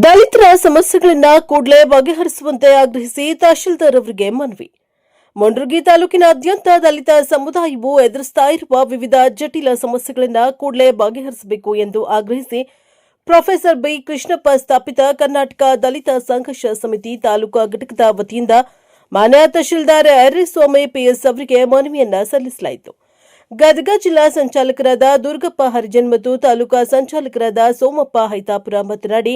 ದಲಿತರ ಸಮಸ್ಯೆಗಳನ್ನ ಕೂಡಲೇ ಬಗೆಹರಿಸುವಂತೆ ಆಗ್ರಹಿಸಿ ತಹಶೀಲ್ದಾರ್ ಅವರಿಗೆ ಮನವಿ. ಮುಂಡ್ರಗಿ ತಾಲೂಕಿನಾದ್ಯಂತ ದಲಿತ ಸಮುದಾಯವು ಎದುರಿಸ್ತಾ ಇರುವ ವಿವಿಧ ಜಟಿಲ ಸಮಸ್ಯೆಗಳನ್ನ ಕೂಡಲೇ ಬಗೆಹರಿಸಬೇಕು ಎಂದು ಆಗ್ರಹಿಸಿ ಪ್ರೊಫೆಸರ್ ಬಿ ಕೃಷ್ಣಪ್ಪ ಸ್ಥಾಪಿತ ಕರ್ನಾಟಕ ದಲಿತ ಸಂಘರ್ಷ ಸಮಿತಿ ತಾಲೂಕಾ ಘಟಕದ ವತಿಯಿಂದ ಮಾನ್ಯ ತಹಶೀಲ್ದಾರ್ ಎರ್ರಿಸ್ವಾಮಿ ಪಿಎಸ್ ಅವರಿಗೆ ಮನವಿಯನ್ನ ಸಲ್ಲಿಸಲಾಯಿತು. ಗದಗ ಜಿಲ್ಲಾ ಸಂಚಾಲಕರಾದ ದುರ್ಗಪ್ಪ ಹರಿಜನ್ ಮತ್ತು ತಾಲೂಕಾ ಸಂಚಾಲಕರಾದ ಸೋಮಪ್ಪ ಹೈತಾಪುರ ಮಾತನಾಡಿ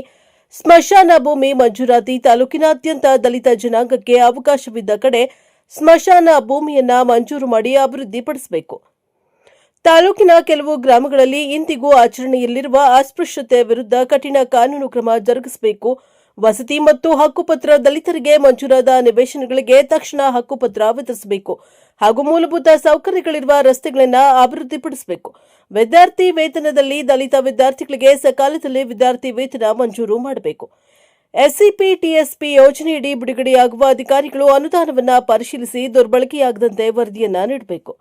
ಸ್ಮಶಾನ ಭೂಮಿ ಮಂಜೂರಾತಿ ತಾಲೂಕಿನಾದ್ಯಂತ ದಲಿತ ಜನಾಂಗಕ್ಕೆ ಅವಕಾಶವಿದ್ದ ಕಡೆ ಸ್ಮಶಾನ ಭೂಮಿಯನ್ನ ಮಂಜೂರು ಮಾಡಿ ಅಭಿವೃದ್ಧಿಪಡಿಸಬೇಕು. ತಾಲೂಕಿನ ಕೆಲವು ಗ್ರಾಮಗಳಲ್ಲಿ ಇಂದಿಗೂ ಆಚರಣೆಯಲ್ಲಿರುವ ಅಸ್ಪೃಶ್ಯತೆ ವಿರುದ್ಧ ಕಠಿಣ ಕಾನೂನು ಕ್ರಮ ಜರುಗಿಸಬೇಕು. ವಸತಿ ಮತ್ತು ಹಕ್ಕುಪತ್ರ ದಲಿತರಿಗೆ ಮಂಜೂರಾದ ನಿವೇಶನಗಳಿಗೆ ತಕ್ಷಣ ಹಕ್ಕುಪತ್ರ ವಿತರಿಸಬೇಕು ಹಾಗೂ ಮೂಲಭೂತ ಸೌಕರ್ಯಗಳಿರುವ ರಸ್ತೆಗಳನ್ನು ಅಭಿವೃದ್ಧಿಪಡಿಸಬೇಕು. ವಿದ್ಯಾರ್ಥಿ ವೇತನದಲ್ಲಿ ದಲಿತ ವಿದ್ಯಾರ್ಥಿಗಳಿಗೆ ಸಕಾಲದಲ್ಲಿ ವಿದ್ಯಾರ್ಥಿ ವೇತನ ಮಂಜೂರು ಮಾಡಬೇಕು. ಎಸ್ಸಿಪಿ ಟಿಎಸ್ಪಿ ಯೋಜನೆಯಡಿ ಬಿಡುಗಡೆಯಾಗುವ ಅಧಿಕಾರಿಗಳು ಅನುದಾನವನ್ನು ಪರಿಶೀಲಿಸಿ ದುರ್ಬಳಕೆಯಾಗದಂತೆ ವರದಿಯನ್ನು ನೀಡಬೇಕು.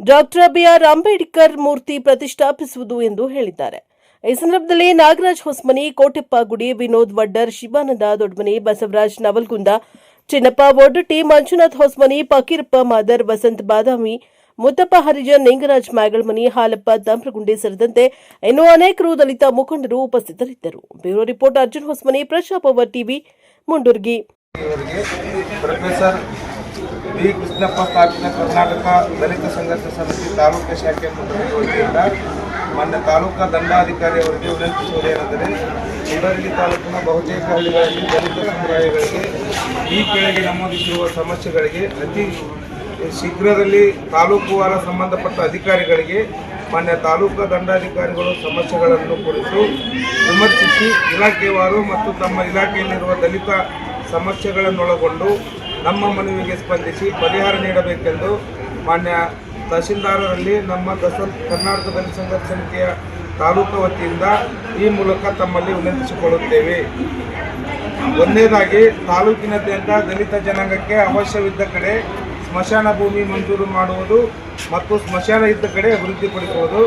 ಡಾಕ್ಟರ್ ಬಿಆರ್ ಅಂಬೇಡ್ಕರ್ ಮೂರ್ತಿ ಪ್ರತಿಷ್ಠಾಪಿಸುವುದು ಎಂದು ಹೇಳಿದ್ದಾರೆ. ಈ ಸಂದರ್ಭದಲ್ಲಿ ನಾಗರಾಜ್ ಹೊಸ್ಮನಿ ಕೋಟೆಪ್ಪ ಗುಡಿ ವಿನೋದ್ ವಡ್ಡರ್, ಶಿವಾನಂದ ದೊಡ್ಮನಿ ಬಸವರಾಜ್ ನವಲ್ಗುಂದ, ಚಿನ್ನಪ್ಪ ಒಡ್ಡಟ್ಟಿ ಮಂಜುನಾಥ್ ಹೊಸ್ಮನಿ, ಫಕೀರಪ್ಪ ಮಾದರ್, ವಸಂತ್ ಬಾದಾಮಿ, ಮುತ್ತಪ್ಪ ಹರಿಜನ್ ನಿಂಗರಾಜ್ ಮ್ಯಾಗಳಮನಿ ಹಾಲಪ್ಪ ತಂಪ್ರಗುಂಡಿ ಸೇರಿದಂತೆ ಇನ್ನೂ ಅನೇಕರು ದಲಿತ ಮುಖಂಡರು ಉಪಸ್ಥಿತರಿದ್ದರು. Bureau report, Arjun Hosmani Praja power TV, Mundurgi. Professor B Krishnappa, ಸ್ಥಾಪಿತ ಕರ್ನಾಟಕ ದಲಿತ ಸಂಘರ್ಷ ಸಮಿತಿ ತಾಲೂಕು ಶಾಖೆ ಮಾನ್ಯ ತಾಲೂಕಾ ದಂಡಾಧಿಕಾರಿ ಅವರಿಗೆ ವಿನಂತಿಸುವುದೇನೆಂದರೆ ಮುಂಡರಗಿ ತಾಲೂಕಿನ ಬಹುತೇಕ ಹಳ್ಳಿಗಳಲ್ಲಿ ದಲಿತ ಸಮುದಾಯಗಳಿಗೆ ಈ ಕೆಳಗೆ ನಮೂದಿಸಿರುವ ಸಮಸ್ಯೆಗಳಿಗೆ ಅತಿ ಶೀಘ್ರದಲ್ಲಿ ತಾಲೂಕುವಾರ ಸಂಬಂಧಪಟ್ಟ ಅಧಿಕಾರಿಗಳಿಗೆ ಮಾನ್ಯ ತಾಲೂಕು ದಂಡಾಧಿಕಾರಿಗಳು ಸಮಸ್ಯೆಗಳನ್ನು ಕುರಿತು ವಿಮರ್ಶಿಸಿ ಇಲಾಖೆಯವರು ಮತ್ತು ತಮ್ಮ ಇಲಾಖೆಯಲ್ಲಿರುವ ದಲಿತ ಸಮಸ್ಯೆಗಳನ್ನೊಳಗೊಂಡು ನಮ್ಮ ಮನವಿಗೆ ಸ್ಪಂದಿಸಿ ಪರಿಹಾರ ನೀಡಬೇಕೆಂದು ಮಾನ್ಯ ತಹಶೀಲ್ದಾರರಲ್ಲಿ ನಮ್ಮ ದಸ ಕರ್ನಾಟಕ ದಲಿತ ಸಂಘರ್ಷ ಸಮಿತಿಯ ತಾಲೂಕು ವತಿಯಿಂದ ಈ ಮೂಲಕ ತಮ್ಮಲ್ಲಿ ವಿನಂತಿಸಿಕೊಳ್ಳುತ್ತೇವೆ. ಒಂದನೇದಾಗಿ ತಾಲೂಕಿನಾದ್ಯಂತ ದಲಿತ ಜನಾಂಗಕ್ಕೆ ಅವಶ್ಯವಿದ್ದ ಕಡೆ ಸ್ಮಶಾನ ಭೂಮಿ ಮಂಜೂರು ಮಾಡುವುದು ಮತ್ತು ಸ್ಮಶಾನ ಇದ್ದ ಕಡೆ ಅಭಿವೃದ್ಧಿಪಡಿಸುವುದು.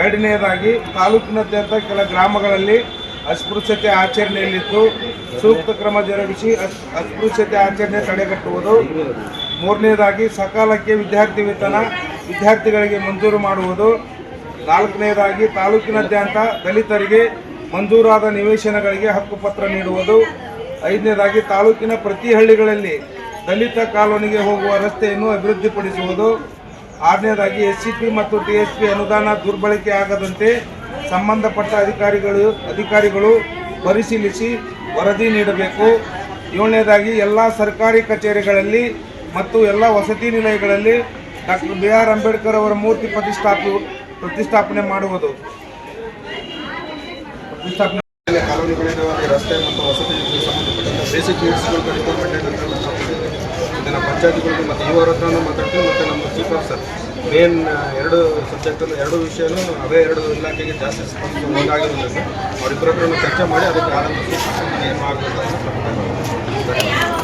ಎರಡನೆಯದಾಗಿ ತಾಲೂಕಿನಾದ್ಯಂತ ಕೆಲ ಗ್ರಾಮಗಳಲ್ಲಿ ಅಸ್ಪೃಶ್ಯತೆ ಆಚರಣೆಯಲ್ಲಿದ್ದು, ಸೂಕ್ತ ಕ್ರಮ ಜರುಗಿಸಿ ಅಸ್ ಅಸ್ಪೃಶ್ಯತೆ ಆಚರಣೆ ತಡೆಗಟ್ಟುವುದು. ಮೂರನೆಯದಾಗಿ ಸಕಾಲಕ್ಕೆ ವಿದ್ಯಾರ್ಥಿ ವೇತನ ವಿದ್ಯಾರ್ಥಿಗಳಿಗೆ ಮಂಜೂರು ಮಾಡುವುದು. ನಾಲ್ಕನೇದಾಗಿ ತಾಲೂಕಿನಾದ್ಯಂತ ದಲಿತರಿಗೆ ಮಂಜೂರಾದ ನಿವೇಶನಗಳಿಗೆ ಹಕ್ಕುಪತ್ರ ನೀಡುವುದು. ಐದನೇದಾಗಿ ತಾಲೂಕಿನ ಪ್ರತಿ ಹಳ್ಳಿಗಳಲ್ಲಿ ದಲಿತ ಕಾಲೋನಿಗೆ ಹೋಗುವ ರಸ್ತೆಯನ್ನು ಅಭಿವೃದ್ಧಿಪಡಿಸುವುದು. ಆರನೇದಾಗಿ ಎಸ್ ಸಿ ಪಿ ಮತ್ತು ಟಿ ಎಸ್ ಪಿ ಅನುದಾನ ದುರ್ಬಳಕೆ ಆಗದಂತೆ ಸಂಬಂಧಪಟ್ಟ ಅಧಿಕಾರಿಗಳು ಅಧಿಕಾರಿಗಳು ಪರಿಶೀಲಿಸಿ ವರದಿ ನೀಡಬೇಕು. ಏಳನೇದಾಗಿ ಎಲ್ಲ ಸರ್ಕಾರಿ ಕಚೇರಿಗಳಲ್ಲಿ ಮತ್ತು ಎಲ್ಲ ವಸತಿ ನಿಲಯಗಳಲ್ಲಿ ಡಾಕ್ಟರ್ ಬಿ ಆರ್ ಅಂಬೇಡ್ಕರ್ ಅವರ ಮೂರ್ತಿ ಪ್ರತಿಷ್ಠಾಪು ಪ್ರತಿಷ್ಠಾಪನೆ ಮಾಡುವುದು ಪ್ರತಿಷ್ಠಾಪನೆ ರಸ್ತೆ ಮತ್ತು ವಸತಿ ಬೇಸಿಕ್ ನೀಡ್ಸ್ಗಳು ಕೊಟ್ಟಿದ್ದೀವಿ. ಇದನ್ನು ಮತ್ತು ಇವರ ಹತ್ರನೂ ಮಾತಾಡ್ತೀವಿ, ಮತ್ತು ನಮ್ಮ ಚೀಫ್ ಆಫೀಸರ್ ಮೇನ್ ಎರಡು ಸಬ್ಜೆಕ್ಟಲ್ಲಿ ಎರಡು ವಿಷಯನೂ ಅವೇ ಎರಡು ಇಲಾಖೆಗೆ ಜಾಸ್ತಿ ಸ್ಪಂದಿಸಿರೋದ್ರಿಂದ ಅವರಿಬ್ಬರ ಹತ್ರನೂ ಚರ್ಚೆ ಮಾಡಿ ಅದಕ್ಕೆ ಆರಂಭಿಸಿ ಏನು ಮಾಡಬೇಕು ಅಂತ.